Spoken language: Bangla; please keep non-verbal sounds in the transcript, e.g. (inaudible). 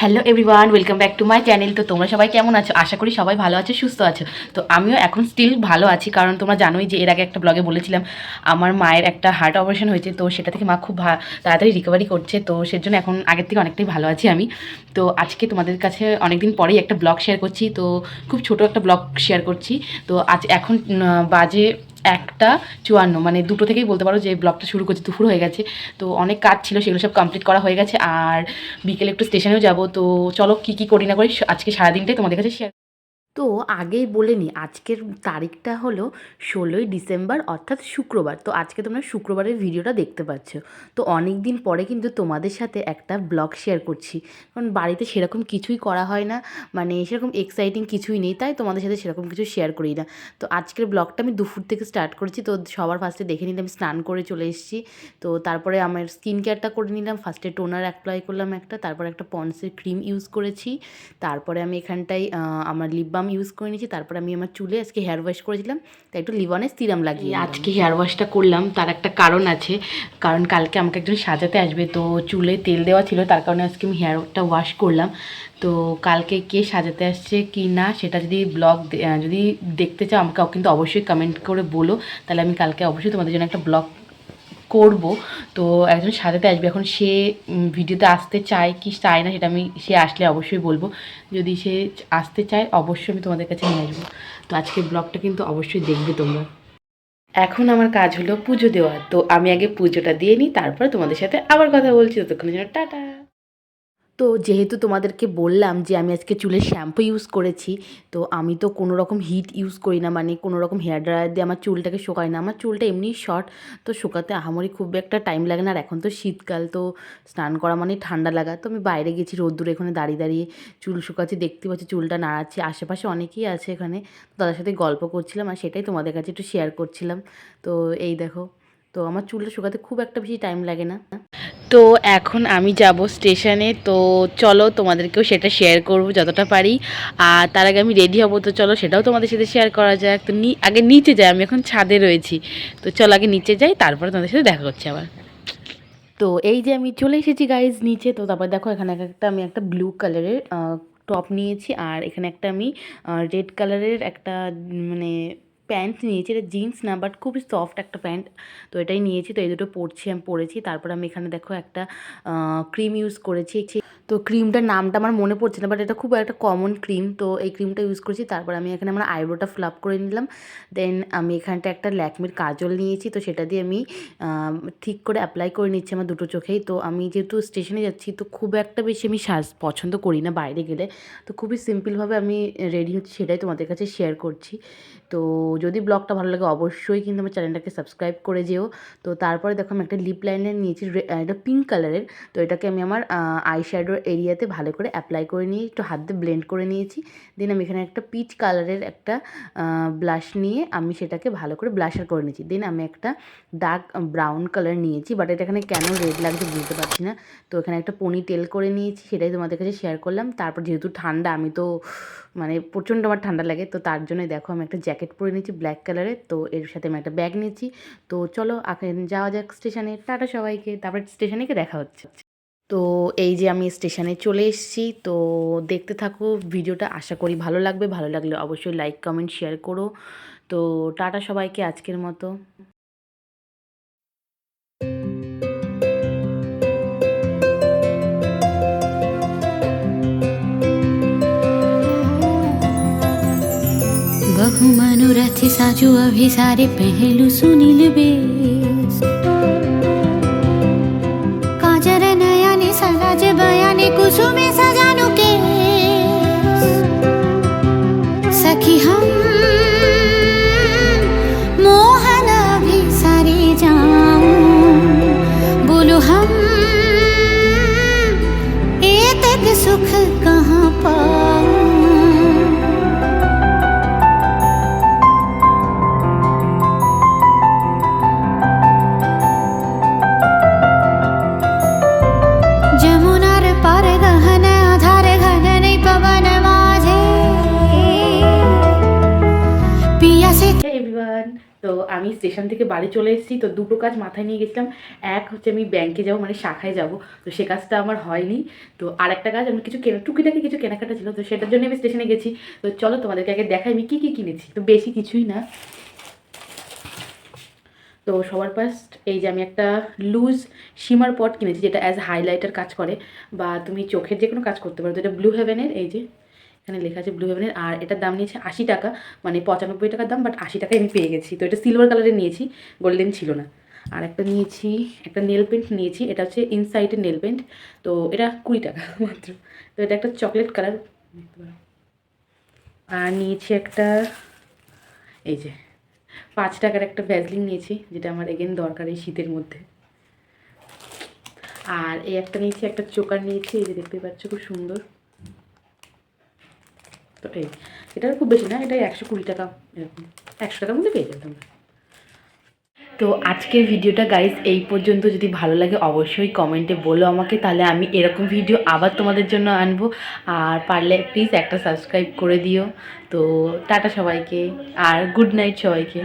Hello everyone, welcome back to my channel. তো তোমরা সবাই কেমন আছো? আশা করি সবাই ভালো আছো, সুস্থ আছো। তো আমিও এখন স্টিল ভালো আছি, কারণ তোমরা জানোই যে এর আগে একটা ব্লগে বলেছিলাম, আমার মায়ের একটা হার্ট অপারেশন হয়েছে, তো সেটা থেকে মা খুব তাড়াতাড়ি রিকভারি করছে, তো সেজন্য এখন আগের থেকে অনেকটাই ভালো আছি আমি। তো আজকে তোমাদের কাছে অনেকদিন পরেই একটা ব্লগ শেয়ার করছি, তো খুব ছোট একটা ব্লগ শেয়ার করছি। তো আজ এখন বাজে একটা চুয়ান্ন মানে দুটো থেকেই বলতে পারো যে ব্লগটা শুরু করছি, দুপুর হয়ে গেছে। তো অনেক কাজ ছিল, সেগুলো সব কমপ্লিট করা হয়ে গেছে। আর বিকেলে একটু স্টেশনেও যাব, তো চলো কি কি করি না করি, আজকে সারাদিনটাই তোমাদের কাছে শেয়ার তো আগেই বলে নিই আজকের তারিখটা হলো ষোলোই ডিসেম্বর, অর্থাৎ শুক্রবার। তো আজকে তোমরা শুক্রবারের ভিডিওটা দেখতে পাচ্ছ। তো অনেক দিন পরে কিন্তু তোমাদের সাথে একটা ব্লগ শেয়ার করছি। কারণ বাড়িতে সেরকম কিছুই করা হয় না মানে সেরকম এক্সাইটিং কিছুই নেই, তাই তোমাদের সাথে সেরকম কিছু শেয়ার করি না। তো আজকের ব্লগটা আমি দুপুর থেকে স্টার্ট করেছি, তো সবার ফার্স্টে দেখে নিলাম, স্নান করে চলে এসেছি। তো তারপরে আমার স্কিন কেয়ারটা করে নিলাম ফার্স্টে টোনার অ্যাপ্লাই করলাম একটা, তারপর একটা পন্সের ক্রিম ইউজ করেছি। তারপরে আমি এখানটায় আমার লিপ বাম ইউজ করে নিয়েছি তারপরে আমি আমার চুলে আজকে হেয়ার ওয়াশ করেছিলাম তাই একটু লিবনের সিরাম লাগিয়ে আজকে হেয়ার ওয়াশটা করলাম তার একটা কারণ আছে কারণ কালকে আমাকে একজন সাজাতে আসবে তো চুলে তেল দেওয়া ছিল তার কারণে আজকে আমি হেয়ারটা ওয়াশ করলাম। তো কালকে কে সাজাতে আসছে কি না সেটা যদি ব্লগ যদি দেখতে চাও আমাকে কিন্তু অবশ্যই কমেন্ট করে বলো তাহলে আমি কালকে অবশ্যই তোমাদের জন্য একটা ব্লগ করব। তো একজন সাজাতে আসবে। এখন সে ভিডিওতে আসতে চায় কি চায় না সেটা আমি, সে আসলে অবশ্যই বলব। যদি সে আসতে চায়, অবশ্যই আমি তোমাদের কাছে নিয়ে আসব। তো আজকে ব্লগটা কিন্তু অবশ্যই দেখবে তোমরা। এখন আমার কাজ হলো পুজো দেওয়া। তো আমি আগে পুজোটা দিয়ে নিই, তারপর তোমাদের সাথে আবার কথা বলছি। ততক্ষণের জন্য টাটা। তো যেহেতু তোমাদেরকে বললাম যে আমি আজকে চুলের শ্যাম্পু ইউজ করেছি, তো আমি তো কোনো রকম হিট ইউজ করি না মানে কোনো রকম হেয়ার ড্রায়ার দিয়ে আমার চুলটাকে শোকাই না। আমার চুলটা এমনিই শর্ট তো শোকাতে আহামরি খুব একটা টাইম লাগে না। আর এখন তো শীতকাল, তো স্নান করা মানে ঠান্ডা লাগা। তো আমি বাইরে গেছি রোদ্দুরে, এখানে দাঁড়িয়ে দাঁড়িয়ে চুল শুকাচ্ছি, দেখতে পাচ্ছি চুলটা নাড়াচ্ছি। আশেপাশে অনেকেই আছে এখানে, তাদের সাথে গল্প করছিলাম আর সেটাই তোমাদের কাছে একটু শেয়ার করছিলাম। তো এই দেখো, তো আমার চুলটা শুকাতে খুব একটা বেশি টাইম লাগে না। তো এখন আমি যাব স্টেশনে, তো চলো তোমাদেরকেও সেটা শেয়ার করব যতটা পারি। আর তার আগে আমি রেডি হব, তো চলো সেটাও তোমাদের সাথে শেয়ার করা যাক। তো আগে নিচে যাই, আমি এখন ছাদে রয়েছি। তো চলো আগে নিচে যাই, তারপরে তোমাদের সাথে দেখা করছি আবার। তো এই যে আমি চলে এসেছি গাইজ নিচে, তো তারপর দেখো এখানে একটা আমি একটা ব্লু কালারের টপ নিয়েছি। আর এখানে একটা আমি রেড কালারের একটা মানে প্যান্ট নিয়েছি, এটা জিন্স না বাট খুবই সফট একটা প্যান্ট তো এটাই নিয়েছি, তো এই দুটো পরছি, আমি পরেছি, তারপর আমি এখানে দেখো একটা ক্রিম ইউজ করেছি তো ক্রিমটার নামটা আমার মনে পড়ছে না বাট এটা খুব একটা কমন ক্রিম তো এই ক্রিমটা ইউজ করেছি। তারপর আমি এখানে আমার আইব্রোটা ফ্লাপ করে নিলাম। দেন আমি এখানটা একটা ল্যাকমির কাজল নিয়েছি, তো সেটা দিয়ে আমি ঠিক করে অ্যাপ্লাই করে নিচ্ছি আমার দুটো চোখেই। তো আমি যেহেতু স্টেশনে যাচ্ছি, তো খুব একটা বেশি আমি সাজ পছন্দ করি না বাইরে গেলে। তো খুবই সিম্পলভাবে আমি রেডি হচ্ছি, সেটাই তোমাদের কাছে শেয়ার করছি। তো যদি ব্লগটা ভালো লাগে অবশ্যই কিন্তু আমার চ্যানেলটাকে সাবস্ক্রাইব করে যেও। তো তারপরে দেখো আমি একটা লিপ লাইনার নিয়েছি এটা পিঙ্ক কালারের তো এটাকে আমি আমার আই শ্যাডোর এরিয়াতে ভালো করে অ্যাপ্লাই করে নিয়ে একটু হাত দিয়ে ব্লেন্ড করে নিয়েছি। দেন আমি এখানে একটা পিচ কালারের একটা ব্লাশ নিয়ে আমি সেটাকে ভালো করে ব্লাশার করে নিয়েছি। দেন আমি একটা ডার্ক ব্রাউন কালার নিয়েছি বাট এটা এখানে কেন রেড লাগছে বুঝতে পারছি না। তো এখানে একটা পনি তেল করে নিয়েছি, সেটাই তোমাদের কাছে শেয়ার করলাম। তারপর যেহেতু ঠান্ডা, আমি তো মানে প্রচণ্ড আমার ঠান্ডা লাগে, তো তার জন্য দেখো আমি একটা জ্যাকেট পরে নিয়েছি ব্ল্যাক কালারের তো এর সাথে আমি একটা ব্যাগ নিয়েছি। তো চলো যাওয়া যাক স্টেশনে টাটা সবাইকে, তারপর স্টেশনে দেখা হচ্ছে। তো এই যে আমি স্টেশনে চলে এসেছি তো দেখতে থাকো ভিডিওটা আশা করি ভালো লাগবে ভালো লাগলে অবশ্যই লাইক কমেন্ট শেয়ার করো তো টাটা সবাইকে আজকের মতো बहु मनोरथ साजु अभिसारे पहलु सुनिल बेस আমি স্টেশন থেকে বাড়ি চলে এসেছি, তো দুটো কাজ মাথায় নিয়ে গেছিলাম। এক হচ্ছে আমি ব্যাংকে যাব মানে শাখায় যাব। তো সে কাজটা আমার হয়নি। তো আর একটা কাজ, আমি কিছু কেনা, টুকিটাকি কিছু কেনাকাটা ছিল, তো সেটার জন্য আমি স্টেশনে গেছি। তো চলো তোমাদেরকে আগে দেখাই, আমি কী কী কিনেছি। তো বেশি কিছুই না। তো সবার ফার্স্ট এই যে আমি একটা লুজ শিমার পট কিনেছি, যেটা অ্যাজ হাইলাইটার কাজ করে, বা তুমি চোখের যে কোনো কাজ করতে পারো তো এটা ব্লু হেভেনের এই যে। এখানে লেখা আছে ব্লু হেভেনের আর এটার দাম নিয়েছে আশি টাকা। মানে পঁচানব্বই টাকার দাম বাট আশি টাকায় আমি পেয়ে গেছি। তো এটা সিলভার কালারের নিয়েছি গোল্ডেন ছিল না। আর একটা নিয়েছি, একটা নেল পেন্ট নিয়েছি। এটা হচ্ছে ইনসাইডের নেল পেন্ট তো এটা কুড়ি টাকা (laughs) মাত্র। তো এটা একটা চকলেট কালার আর নিয়েছি একটা, এই যে, পাঁচ টাকার একটা ভ্যাজলিন নিয়েছি, যেটা আমার এগেন দরকার এই শীতের মধ্যে। আর এই একটা নিয়েছি, একটা চোকার নিয়েছি। এই যে দেখতে পাচ্ছ, খুব সুন্দর। তো এই, এটা খুব বেশি না এটা একশো কুড়ি টাকা, এরকম। একশো টাকার মধ্যে পেয়ে যাবে তোমরা। তো আজকের ভিডিওটা গাইজ এই পর্যন্ত। যদি ভালো লাগে অবশ্যই কমেন্টে বলো আমাকে, তাহলে আমি এরকম ভিডিও আবার তোমাদের জন্য আনব। আর পারলে প্লিজ একটা সাবস্ক্রাইব করে দিও। তো টাটা সবাইকে, আর গুড নাইট সবাইকে।